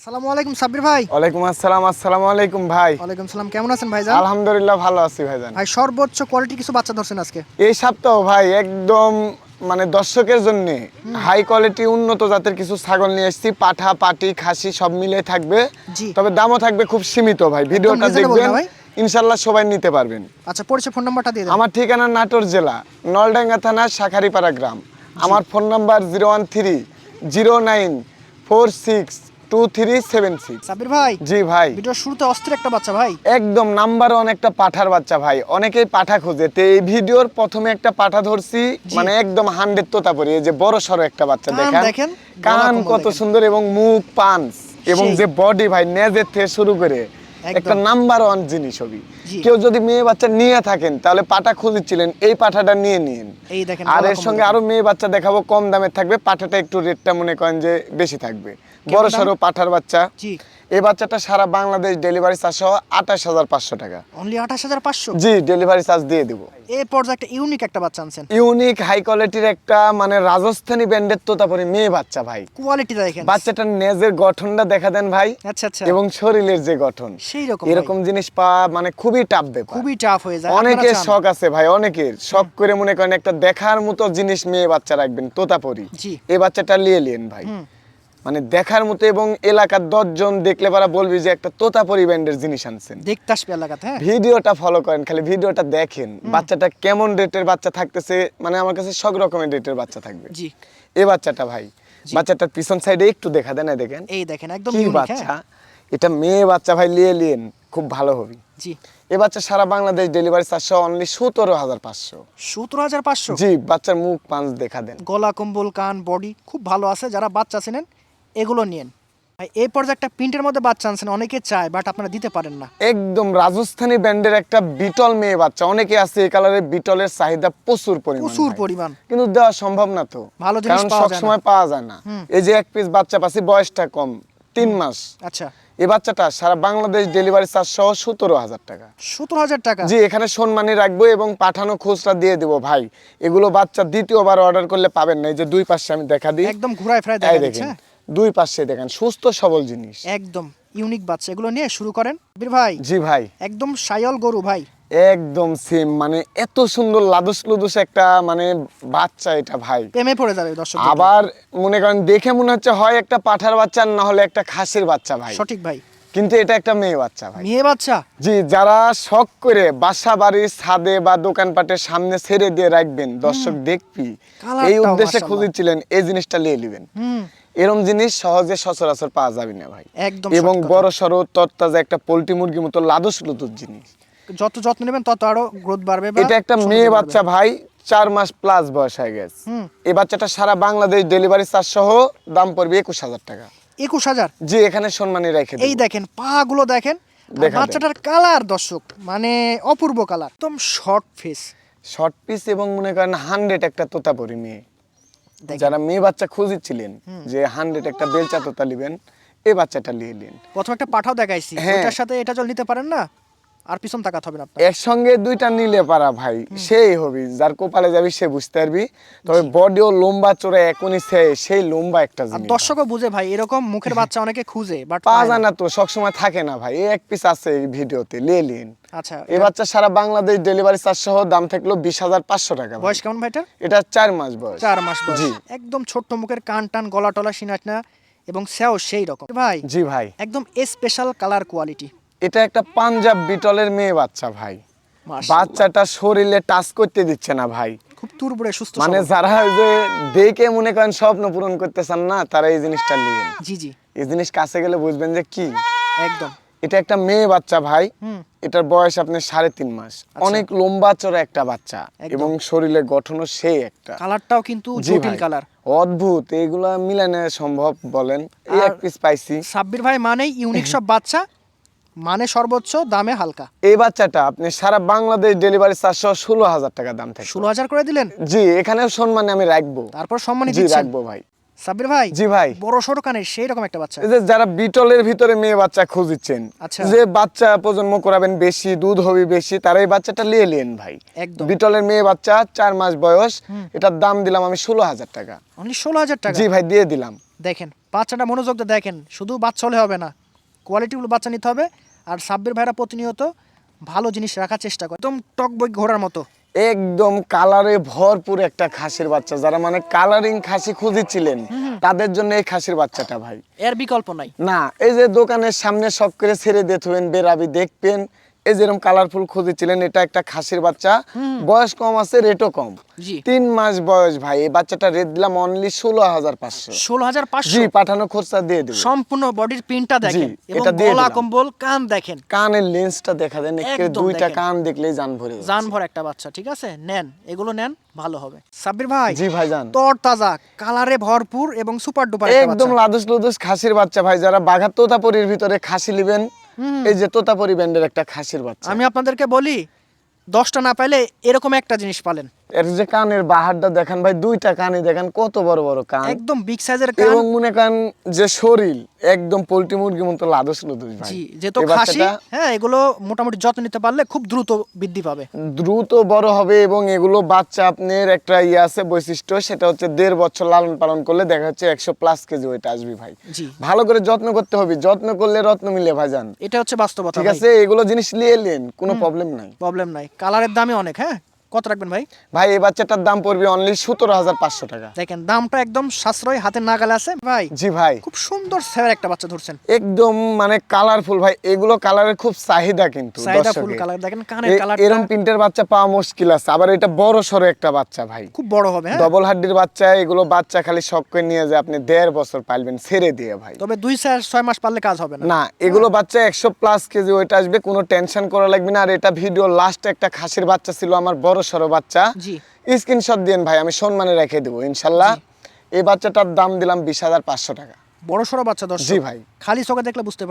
আসসালামু আলাইকুম সাব্বির ভাই। ওয়ালাইকুম আসসালাম আসসালামু আলাইকুম ভাই। ওয়ালাইকুম সালাম কেমন আছেন ভাইজান? আলহামদুলিল্লাহ ভালো আছি ভাইজান। ভাই সর্বোচ্চ কোয়ালিটি কিছু বাচ্চা ধরছেন আজকে? এই সপ্তাহ ভাই একদম মানে দর্শকের জন্য হাই কোয়ালিটি উন্নত জাতের কিছু ছাগল নিয়ে এসেছি পাঠা পাটি খাসি সব মিলে থাকবে। তবে দামও থাকবে খুব সীমিত ভাই ভিডিওটা দেখবেন? ইনশাল্লাহ সবাই নিতে পারবেন। আচ্ছা পরিচয় ফোন নাম্বারটা দিয়ে দেন। আমার ঠিকানা নাটোর জেলা নলডাঙ্গা থানা শাখারিপাড়া গ্রাম। আমার phone number zero one three zero nine four six two three seven six Sabbir ভাই? জি ভাই। ভিডিওর শুরুতে অস্থির একটা বাচ্চা ভাই। একদম নাম্বার ওয়ান একটা পাঠার বাচ্চা ভাই। অনেকেই পাঠা খোঁজে। তো এই ভিডিওর প্রথমে একটা পাঠা ধরছি মানে একদম হান্ড্রেড এই যে বড় সড়ো একটা বাচ্চা কান দেখেন। দেখেন, কান কত সুন্দর এবং মুখ পান এবং যে বডি ভাই নেজের থেকে শুরু করে। একটা নাম্বার ওয়ান জিনিস হবি। কেউ যদি মেয়ে বাচ্চা নিয়ে থাকেন তাহলে পাঠা খুঁজেছিলেন এই পাঠাটা নিয়ে নিন এই দেখেন আর এর সঙ্গে আরও মেয়ে বাচ্চা দেখাবো কম দামে থাকবে পাঠাটা একটু রেটটা মনে করেন যে বেশি থাকবে। বড়? সড়ো পাঠার বাচ্চা। জি। এই বাচ্চাটা সারা বাংলাদেশ ডেলিভারি চার্জ সহ আঠাশ হাজার পাঁচশো টাকা। অনলি আঠাশ হাজার পাঁচশো? জি ডেলিভারি চার্জ দিয়ে দিব। এই পর্যায়ে একটা ইউনিক একটা বাচ্চা আনছেন। ইউনিক হাই কোয়ালিটির একটা মানে রাজস্থানী তোতাপুরি মেয়ে বাচ্চা ভাই। কোয়ালিটিটা দেখেন। বাচ্চাটার নেজের গঠনটা দেখা দেন ভাই। আচ্ছা আচ্ছা। এবং শরীরের যে গঠন। সেই রকম এরকম জিনিস পাওয়া মানে খুবই টাফ ব্যাপার। খুবই টাফ হয়ে যায়। অনেকের শখ আছে ভাই অনেকের। শখ করে মনে করেন একটা দেখার মতো জিনিস মেয়ে বাচ্চা রাখবেন তোতাপরি। জি। এই বাচ্চাটা নিয়ে নিন ভাই। মানে দেখার মতো এবং এলাকার দশজন দেখলে পারা বলবি যে একটা তোতাপুরি ব্যান্ডের জিনিস আনছেন। দেখতে আসবে এলাকাতে হ্যাঁ। ভিডিওটা ফলো করেন খালি ভিডিওটা দেখেন। বাচ্চাটা কেমন রেটের বাচ্চা থাকতেছে মানে আমার কাছে সব রকমের রেটের বাচ্চা থাকবে। জি। এই বাচ্চাটা ভাই বাচ্চাটার পিছন সাইডে একটু দেখা দেন দেখেন। এই দেখেন একদম কি বাচ্চা হ্যাঁ। এটা মেয়ে বাচ্চা ভাই লিয়ে লিয়েন খুব ভালো হবে। জি। এ বাচ্চা সারা বাংলাদেশ ডেলিভারি চারশো অনলি সতেরো হাজার পাঁচশো। সতেরো হাজার পাঁচশো? জি বাচ্চার মুখ পাঁচ দেখা দেন। গলা কম্বল কান বডি খুব ভালো আছে যারা বাচ্চা চেনেন এগুলো ভাই এই পর্যায়ে একটা প্রিন্টের মধ্যে বাচ্চা আনছেন অনেকে চায় বাট আপনারা দিতে পারেন না। একদম রাজস্থানী ব্যান্ডের একটা বিটল মেয়ে বাচ্চা। অনেকে আছে এই কালারের বিটলের চাহিদা প্রচুর পরিমাণ প্রচুর পরিমাণ। কিন্তু দেওয়া সম্ভব না তো। ভালো জিনিস কারণ পাওয়া সব যায় না। সময় পাওয়া যায় না। এই যে এক পিস বাচ্চা পাচ্ছি বয়সটা কম তিন মাস। আচ্ছা। এই বাচ্চাটা সারা বাংলাদেশ ডেলিভারি চার্জ সহ সতেরো হাজার টাকা। সতেরো হাজার টাকা? জি এখানে সম্মানী রাখব এবং পাঠানো খুচরা দিয়ে দিব ভাই। এগুলো বাচ্চা দ্বিতীয়বার অর্ডার করলে পাবেন না। এই যে দুই পাশে আমি দেখা দিই। একদম ঘুরায় ফেরায় দেখেন। হ্যাঁ? দুই পাশে দেখেন সুস্থ সবল জিনিস। একদম ইউনিক বাচ্চা। এগুলো নিয়ে শুরু করেন। বীর ভাই জি ভাই। একদম সায়ল গরু ভাই। একদম সেম মানে এত সুন্দর লাদুস লুদুস একটা মানে বাচ্চা এটা ভাই। প্রেমে পড়ে যাবে দর্শক আবার মনে করেন দেখে মনে হচ্ছে হয় একটা পাঠার বাচ্চা না হলে একটা খাসির বাচ্চা ভাই। সঠিক ভাই। কিন্তু এটা একটা মেয়ে বাচ্চা ভাই। মেয়ে বাচ্চা? জি যারা শখ করে বাসা বাড়ির ছাদে বা দোকানপাটের সামনে ছেড়ে দিয়ে রাখবেন দর্শক দেখবি। এই উদ্দেশ্যে। খুঁজেছিলেন এই জিনিসটা নিয়ে নেবেন। হুম। এরম জিনিস সহজে সচরাচর পাওয়া যাবে না ভাই। একদম এবং বড় সড়ো তরতাজা একটা পোল্ট্রি মুরগির মতো লাদুস লুদুস জিনিস। যত যত্ন নেবেন তত আরও গ্রোথ বাড়বে এটা একটা মেয়ে বাচ্চা ভাই চার মাস প্লাস বয়স হয়ে গেছে। এই বাচ্চাটা সারা বাংলাদেশ ডেলিভারি চার্জ সহ দাম পড়বে একুশ হাজার টাকা। একুশ হাজার? জি এখানে সম্মানী রেখে এই দেখেন পা গুলো দেখেন বাচ্চাটার কালার দর্শক মানে অপূর্ব কালার একদম শর্ট ফেস শর্ট পিস এবং মনে করেন হান্ড্রেড একটা তোতা তোতাপুরি মেয়ে। যারা মেয়ে বাচ্চা খুঁজেছিলেন যে হান্ড্রেড একটা বেলচা তোতা নিবেন এই বাচ্চাটা নিয়ে নিন। প্রথম একটা পাঠাও দেখাইছি। এটার সাথে এটা চল নিতে পারেন না? আর পিছন তাকাতে হবে না আপনার। একসঙ্গে দুইটা নিলে পারা ভাই সেই হবি যার কপালে যাবি সে বুঝতে পারবি। তবে বডিও লম্বা চোরা এখনই সে সেই লম্বা একটা জিনিস। দর্শকও বুঝে ভাই এরকম মুখের বাচ্চা অনেকে খুঁজে বাট পাওয়া যায় না তো সবসময় থাকে না ভাই। এই এক পিস আছে এই ভিডিওতে লিয়ে নিন। আচ্ছা এই বাচ্চা সারা বাংলাদেশ ডেলিভারি চার্জ সহ দাম থাকল বিশ হাজার পাঁচশো টাকা বয়স কেমন ভাইটা এটা চার মাস বয়স। চার মাস বয়স। জি। একদম ছোট্ট মুখের কান টান গলা টলা সিনাটনা এবং সেও সেই রকম। ভাই জি ভাই। একদম স্পেশাল কালার কোয়ালিটি এটা একটা পাঞ্জাব বিটলের মেয়ে বাচ্চা ভাই। বাচ্চাটা শরীরে টাচ করতে দিচ্ছে না ভাই। খুব তুরবুড়ে সুস্থ মানে যারা ওই যে দেখে মনে করেন স্বপ্ন পূরণ করতে চান না তারা এই জিনিসটা নিয়ে জি জি। এই জিনিস কাছে গেলে বুঝবেন যে কি? একদম। এটা একটা মেয়ে বাচ্চা ভাই। এটার বয়স আপনার সাড়ে তিন মাস। অনেক লম্বা চড়া একটা বাচ্চা এবং শরীরে গঠনও সেই একটা। কালারটাও কিন্তু জটিল কালার। অদ্ভুত। এগুলা মিলানো সম্ভব বলেন। এই এক পিস পাইছি সাব্বির ভাই মানেই ইউনিক সব বাচ্চা। মানে সর্বোচ্চ দামে হালকা। এই বাচ্চাটা আপনি সারা বাংলাদেশ ডেলিভারি চারশো ষোলো হাজার টাকা দাম থাকে ষোলো হাজার করে দিলেন? জি এখানেও সম্মানে আমি রাখব। তারপর সম্মানিত জি রাখব ভাই। সাব্বির ভাই জি ভাই। বড় সড়ো কানের সেই রকম একটা বাচ্চা। যে যারা বিটলের ভিতরে মেয়ে বাচ্চা খুঁজছেন আচ্ছা। যে বাচ্চা প্রজন্ম করাবেন বেশি দুধ হবে বেশি তারা এই বাচ্চাটা নিয়ে নেন ভাই। একদম। বিটলের মেয়ে বাচ্চা চার মাস বয়স এটার দাম দিলাম আমি ষোলো হাজার টাকা। অনলি ষোলো হাজার টাকা? জি ভাই দিয়ে দিলাম। দেখেন বাচ্চাটা মনোযোগ দিয়ে দেখেন শুধু বাচ্চা হলে হবে না কোয়ালিটিগুলো বাচ্চা নিতে হবে আর সাব্বির ভাইরা প্রতিনিয়ত ভালো জিনিস রাখার চেষ্টা করে। একদম টক বই ঘোড়ার মতো। একদম কালারে ভরপুর একটা খাসির বাচ্চা। যারা মানে কালারিং খাসি খুঁজেছিলেন তাদের জন্য এই খাসির বাচ্চাটা ভাই। এর বিকল্প নাই। না এই যে দোকানের সামনে সব করে ছেড়ে থুবেন বেরাবি দেখবেন এই যেরকম কালারফুল খুঁজেছিলেন এটা একটা খাসির বাচ্চা। বয়স কম আছে রেটও কম। তিন মাস বয়স ভাই এই বাচ্চাটা রেট দিলাম অনলি ষোলো হাজার পাঁচশো। ষোলো হাজার জি পাঁচশো পাঠানো খরচা দিয়ে দেবো সম্পূর্ণ বডির পিনটা দেখেন এটা দিয়ে গলা। কম্বল কান দেখেন। কানের লেন্সটা দেখা দেন দুইটা কান দেখলেই জান ভরে। জান ভর একটা বাচ্চা ঠিক আছে? নেন এগুলো নেন ভালো হবে। সাব্বির ভাই জি ভাইজান। তর তাজা কালারে ভরপুর এবং সুপার ডুপার একদম। লাদুস লুদুস খাসির বাচ্চা ভাই যারা বাঘা তোতাপুরির ভিতরে খাসি নিবেন এই যে তোতা ব্যান্ডের একটা খাসির বাচ্চা। আমি আপনাদেরকে বলি দশটা না পাইলে এরকম একটা জিনিস পালেন। এর যে কানের বাহারটা দেখেন ভাই দুইটা কানে দেখেন কত বড় বড় কান। একদম বিগ সাইজের কান। এবং মনে করেন যে শরীর একদম পোল্ট্রি মুরগির মতো লাদুস লুদুস ভাই। জি খাসি হ্যাঁ এগুলো মোটামুটি যত্ন নিতে পারলে খুব দ্রুত বৃদ্ধি পাবে। দ্রুত বড় হবে এবং এগুলো বাচ্চা আপনার একটা ইয়ে আছে বৈশিষ্ট্য সেটা হচ্ছে দেড় বছর লালন পালন করলে দেখা যাচ্ছে একশো প্লাস কেজি ওইটা আসবে ভাই। ভালো করে যত্ন করতে হবে যত্ন করলে রত্ন মিলে ভাইজান এটা হচ্ছে বাস্তবতা ঠিক আছে এগুলো জিনিস নিয়ে এলেন কোনো প্রবলেম নাই। প্রবলেম নাই। কালারের দামে অনেক হ্যাঁ? কত রাখবেন ভাই? ভাই এই বাচ্চাটার দাম পড়বে অনলি সতেরো হাজার পাঁচশো টাকা। দেখেন দামটা একদম সাশ্রয় হাতের নাগালে আছে ভাই। জি ভাই। খুব সুন্দর সেভার একটা বাচ্চা ধরছেন। একদম মানে কালারফুল ভাই। এগুলো কালারের খুব চাহিদা কিন্তু চাহিদা ফুল কালার দেখেন কানের এ- কালারটা এরম প্রিন্টের বাচ্চা পাওয়া মুশকিল আছে আবার এটা বড় সড়ো একটা বাচ্চা ভাই। খুব বড় হবে হ্যাঁ? ডবল হাড্ডির বাচ্চা এগুলো বাচ্চা খালি শখ করে নিয়ে যায় আপনি দেড় বছর পালবেন ছেড়ে দিয়ে ভাই। তবে দুই চার ছয় মাস পারলে কাজ হবে না। না এগুলো বাচ্চা একশো প্লাস কেজি ওইটা আসবে কোনো টেনশন করা লাগবে না। আর এটা ভিডিও লাস্ট একটা খাসির বাচ্চা ছিল আমার বড় সড়ো বাচ্চা। স্ক্রিনশট দিন ভাই আমি সম্মানে রেখে দেবো ইনশাল্লাহ। এই বাচ্চাটার দাম দিলাম বিশ হাজার পাঁচশো টাকা। বড় সড়ো বাচ্চা দর্শক। জি ভাই। খালি চোখে দেখলে বুঝতে